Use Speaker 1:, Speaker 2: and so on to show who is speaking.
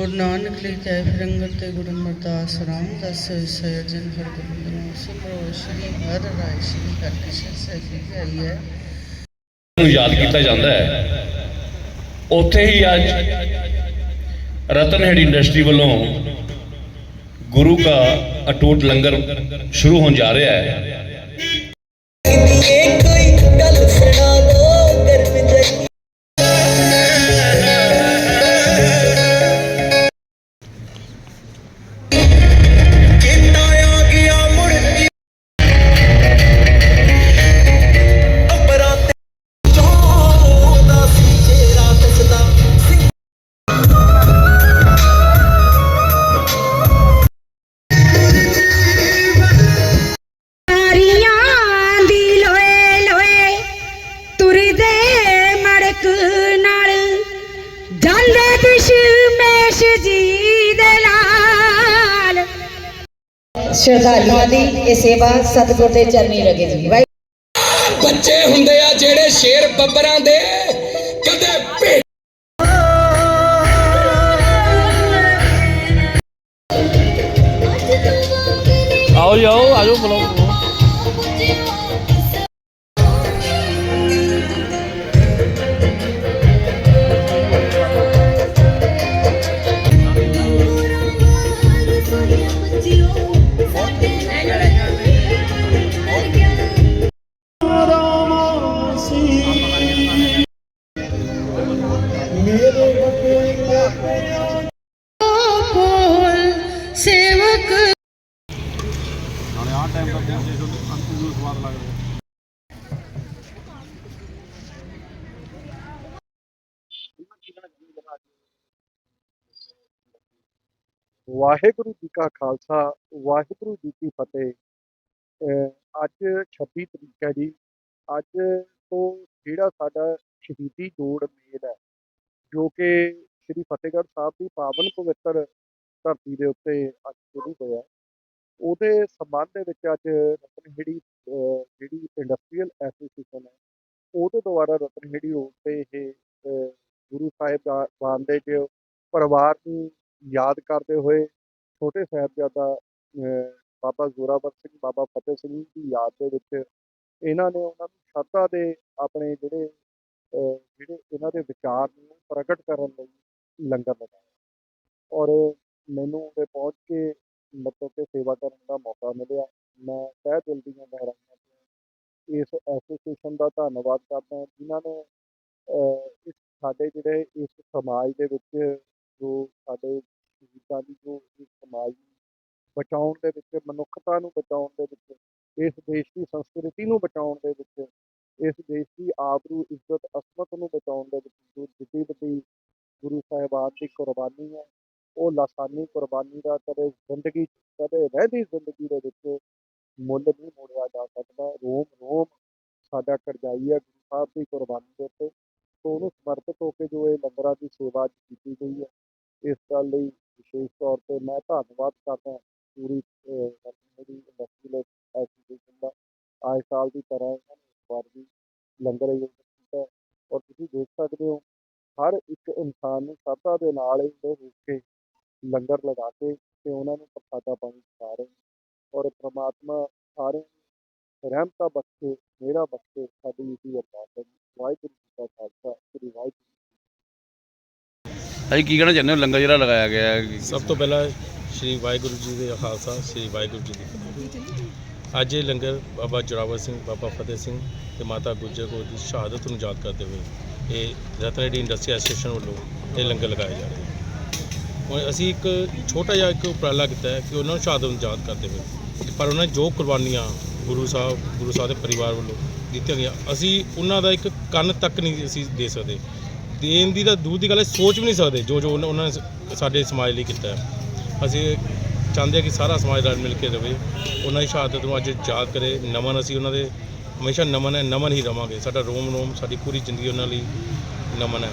Speaker 1: ਗੁਰੂ ਨਾਨਕ ਲਈ ਜੈ ਤੇ ਗੁਰੂ ਅਮਰਦਾਸ ਰਾਮਦਾਸ ਸਯਜਨ ਹਰਗੋਬਿੰਦ ਨੂੰ ਸਿਮਰੋ ਸ਼੍ਰੀ ਹਰਿ ਰਾਇ ਸ਼੍ਰੀ ਹਰਿਕ੍ਰਿਸ਼ਨ ਸਾਹਿਬ ਜੀ ਆਈ ਹੈ।
Speaker 2: ਨੂੰ ਯਾਦ ਕੀਤਾ ਜਾਂਦਾ ਹੈ। ਉੱਥੇ ਹੀ ਅੱਜ ਰਤਨਹੇੜੀ ਇੰਡਸਟਰੀ ਵੱਲੋਂ ਗੁਰੂ ਦਾ ਅਟੂਟ ਲੰਗਰ ਸ਼ੁਰੂ ਹੋਣ ਜਾ ਰਿਹਾ ਹੈ।
Speaker 3: ਸ਼ਰਧਾਲੂਆਂ ਦੀ ਇਹ ਸੇਵਾ ਸਤਿਗੁਰ ਦੇ ਚਰਨੀ ਲੱਗੇ ਜੀ।
Speaker 4: ਬੱਚੇ ਹੁੰਦੇ ਆ ਜਿਹੜੇ ਸ਼ੇਰ ਬੱਬਰਾਂ ਦੇ ਕਦੇ ਭੇਡ
Speaker 2: ਆਓ ਜੀ ਆਓ ਆਜੋ ਬੁਲਾਓ
Speaker 5: ਵਾਹਿਗੁਰੂ ਜੀ ਕਾ ਖਾਲਸਾ, ਵਾਹਿਗੁਰੂ ਜੀ ਕੀ ਫਤਿਹ। ਅਹ ਅੱਜ 26 ਤਰੀਕ ਹੈ ਜੀ। ਅੱਜ ਤੋਂ ਜਿਹੜਾ ਸਾਡਾ ਸ਼ਹੀਦੀ ਜੋੜ ਮੇਲ ਹੈ, ਜੋ ਕਿ ਸ੍ਰੀ ਫਤਿਹਗੜ੍ਹ ਸਾਹਿਬ ਦੀ ਪਾਵਨ ਪਵਿੱਤਰ ਧਰਤੀ ਦੇ ਉੱਤੇ ਅੱਜ ਸ਼ੁਰੂ ਹੋਇਆ। ਉਹਦੇ ਸੰਬੰਧ ਦੇ ਵਿੱਚ ਅੱਜ ਰਤਨਹੇੜੀ ਜਿਹੜੀ ਇੰਡਸਟਰੀਅਲ ਐਸੋਸੀਏਸ਼ਨ ਹੈ, ਉਹਦੇ ਦੁਆਰਾ ਰਤਨਹੇੜੀ ਰੋਡ ਤੇ ਇਹ ਗੁਰੂ ਸਾਹਿਬ ਦਾ ਬਾਣ ਦੇ ਜੋ ਪਰਿਵਾਰ ਨੂੰ ਯਾਦ ਕਰਦੇ ਹੋਏ ਛੋਟੇ ਸਾਹਿਬਜ਼ਾਦਾ ਬਾਬਾ ਜ਼ੋਰਾਵਰ ਸਿੰਘ, ਬਾਬਾ ਫਤਿਹ ਸਿੰਘ ਦੀ ਯਾਦ ਦੇ ਵਿੱਚ ਇਹਨਾਂ ਨੇ ਉਹਨਾਂ ਨੂੰ ਸ਼ਰਧਾ ਦੇ ਆਪਣੇ ਜਿਹੜੇ ਜਿਹੜੇ ਇਹਨਾਂ ਦੇ ਵਿਚਾਰ ਨੂੰ ਪ੍ਰਗਟ ਕਰਨ ਲਈ ਲੰਗਰ ਲਗਾਇਆ। ਔਰ ਮੈਨੂੰ ਉਰੇ ਪਹੁੰਚ ਕੇ ਮਤਲਬ ਸੇਵਾ ਕਰਨ ਦਾ ਮੌਕਾ ਮਿਲਿਆ। ਮੈਂ ਤਹਿ ਦਿਲ ਦੀਆਂ ਗਹਿਰਾਈਆਂ ਤੋਂ ਇਸ ਐਸੋਸੀਏਸ਼ਨ ਦਾ ਧੰਨਵਾਦ ਕਰਦਾ ਹਾਂ, ਜਿਨ੍ਹਾਂ ਨੇ ਇਸ ਸਾਡੇ ਜਿਹੜੇ ਇਸ ਸਮਾਜ ਦੇ ਵਿੱਚ ਜੋ ਸਾਡੇ ਸ਼ਹੀਦਾਂ ਦੀ ਜੋ ਇਸ ਸਮਾਜ ਨੂੰ ਬਚਾਉਣ ਦੇ ਵਿੱਚ, ਮਨੁੱਖਤਾ ਨੂੰ ਬਚਾਉਣ ਦੇ ਵਿੱਚ, ਇਸ ਦੇਸ਼ ਦੀ ਸੰਸਕ੍ਰਿਤੀ ਨੂੰ ਬਚਾਉਣ ਦੇ ਵਿੱਚ, ਇਸ ਦੇਸ਼ ਦੀ ਆਬਰੂ ਇੱਜ਼ਤ, ਅਸਮਤ ਨੂੰ ਬਚਾਉਣ ਦੇ ਵਿੱਚ ਜੋ ਜਿੱਡੀ ਵੱਡੀ ਗੁਰੂ ਸਾਹਿਬਾਨ ਦੀ ਕੁਰਬਾਨੀ ਹੈ ਉਹ ਲਾਸਾਨੀ ਕੁਰਬਾਨੀ ਦਾ ਕਦੇ ਜ਼ਿੰਦਗੀ 'ਚ, ਕਦੇ ਰਹਿੰਦੀ ਜ਼ਿੰਦਗੀ ਦੇ ਵਿੱਚ ਮੁੱਲ ਨਹੀਂ ਮੋੜਿਆ ਜਾ ਸਕਦਾ। ਰੋਮ ਰੋਮ ਸਾਡਾ ਕਰਜ਼ਾਈ ਹੈ ਗੁਰੂ ਸਾਹਿਬ ਦੀ ਕੁਰਬਾਨੀ ਦੇ ਉੱਤੇ। ਸੋ ਉਹਨੂੰ ਸਮਰਪਿਤ ਹੋ ਕੇ ਜੋ ਇਹ ਲੰਗਰਾਂ ਦੀ ਸੇਵਾ ਕੀਤੀ ਗਈ ਹੈ ਇਸ ਗੱਲ ਲਈ ਵਿਸ਼ੇਸ਼ ਤੌਰ ਤੇ ਮੈਂ ਧੰਨਵਾਦ ਕਰਦਾ ਪੂਰੀ ਅਹ, ਜਿਹੜੀ ਇੰਡਸਟਰੀਅਲ ਐਸੋਸੀਏਸ਼ਨ ਦਾ ਆਏ ਸਾਲ ਦੀ ਤਰ੍ਹਾਂ ਇਹਨਾਂ ਨੇ ਇਸ ਵਾਰ ਵੀ ਲੰਗਰ ਆਯੋਜਿਤ ਕੀਤਾ ਔਰ ਤੁਸੀਂ ਦੇਖ ਸਕਦੇ ਹੋ ਹਰ ਇੱਕ ਇਨਸਾਨ ਨੂੰ ਸੱਤਾ ਦੇ ਨਾਲ ਹੀ ਉਹ ਕੇ ਲੰਗਰ ਲਗਾ ਕੇ ਤੇ ਉਹਨਾਂ ਨੂੰ ਪ੍ਰਸਾਦਾ ਪਾਣੀ ਖਾ ਰਹੇ ਨੇ। ਔਰ ਪ੍ਰਮਾਤਮਾ ਸਾਰਿਆਂ ਨੂੰ ਰਹਿਮਤਾਂ ਬਖਸ਼ੇ ਮੇਰਾ ਬਖਸ਼ੇ ਸਾਡੀ ਇਹੀ ਅਰਦਾਸ ਹੈ। ਜੀ। ਵਾਹਿਗੁਰੂ ਜੀ ਕਾ ਖਾਲਸਾ ਸ੍ਰੀ ਵਾਹਿਗੁਰੂ ਜੀ ਕੀ ਫਤਿਹ।
Speaker 2: ਅਸੀਂ ਕੀ ਕਹਿਣਾ ਚਾਹੁੰਦੇ ਹੋ? ਲੰਗਰ ਜਿਹੜਾ ਲਗਾਇਆ ਗਿਆ ਹੈ।
Speaker 6: ਸਭ ਤੋਂ ਪਹਿਲਾਂ ਸ਼੍ਰੀ ਵਾਹਿਗੁਰੂ ਜੀ ਦੇ ਖਾਲਸਾ ਸ਼੍ਰੀ ਵਾਹਿਗੁਰੂ ਜੀ ਦੀ ਫਤਿਹ। ਅੱਜ ਇਹ ਲੰਗਰ ਬਾਬਾ ਜੋਰਾਵਰ ਸਿੰਘ ਬਾਬਾ ਫਤਿਹ ਸਿੰਘ ਤੇ ਮਾਤਾ ਗੁਜਰ ਕੌਰ ਦੀ ਸ਼ਹਾਦਤ ਨੂੰ ਯਾਦ ਕਰਦੇ ਹੋਏ ਇਹ ਰਤਨੇਡੀ ਇੰਡਸਟਰੀ ਐਸੋਸੀਏਸ਼ਨ ਵੱਲੋਂ ਇਹ ਲੰਗਰ ਲਗਾਇਆ ਜਾ ਰਿਹਾ ਹੈ। ਹੁਣ ਅਸੀਂ ਇੱਕ ਛੋਟਾ ਜਿਹਾ ਇੱਕ ਉਪਰਾਲਾ ਕੀਤਾ ਹੈ ਕਿ ਉਹਨਾਂ ਨੂੰ ਸ਼ਹਾਦਤ ਨੂੰ ਯਾਦ ਕਰਦੇ ਹੋਏ। ਪਰ ਉਹਨਾਂ ਨੇ ਜੋ ਕੁਰਬਾਨੀਆਂ ਗੁਰੂ ਸਾਹਿਬ ਗੁਰੂ ਸਾਹਿਬ ਦੇ ਪਰਿਵਾਰ ਵੱਲੋਂ ਦਿੱਤੀਆਂ ਗਈਆਂ, ਅਸੀਂ ਉਹਨਾਂ ਦਾ ਇੱਕ ਕੰਨ ਤੱਕ ਨਹੀਂ ਅਸੀਂ ਦੇ ਸਕਦੇ। ਦੇਣ ਦੀ ਤਾਂ ਦੂਰ ਦੀ ਗੱਲ ਹੈ, ਸੋਚ ਵੀ ਨਹੀਂ ਸਕਦੇ ਜੋ ਜੋ ਉਹਨਾਂ ਉਹਨਾਂ ਨੇ ਸਾਡੇ ਸਮਾਜ ਲਈ ਕੀਤਾ ਹੈ। ਅਸੀਂ ਚਾਹੁੰਦੇ ਹਾਂ ਕਿ ਸਾਰਾ ਸਮਾਜ ਰਲ ਮਿਲ ਕੇ ਰਹੇ ਉਹਨਾਂ ਦੀ ਸ਼ਹਾਦਤ ਨੂੰ ਅੱਜ ਯਾਦ ਕਰੇ, ਨਮਨ ਅਸੀਂ ਉਹਨਾਂ ਦੇ, ਹਮੇਸ਼ਾ ਨਮਨ ਹੈ, ਨਮਨ ਹੀ ਰਵਾਂਗੇ। ਸਾਡਾ ਰੋਮ ਰੋਮ ਸਾਡੀ ਪੂਰੀ ਜ਼ਿੰਦਗੀ ਉਹਨਾਂ ਲਈ ਨਮਨ ਹੈ।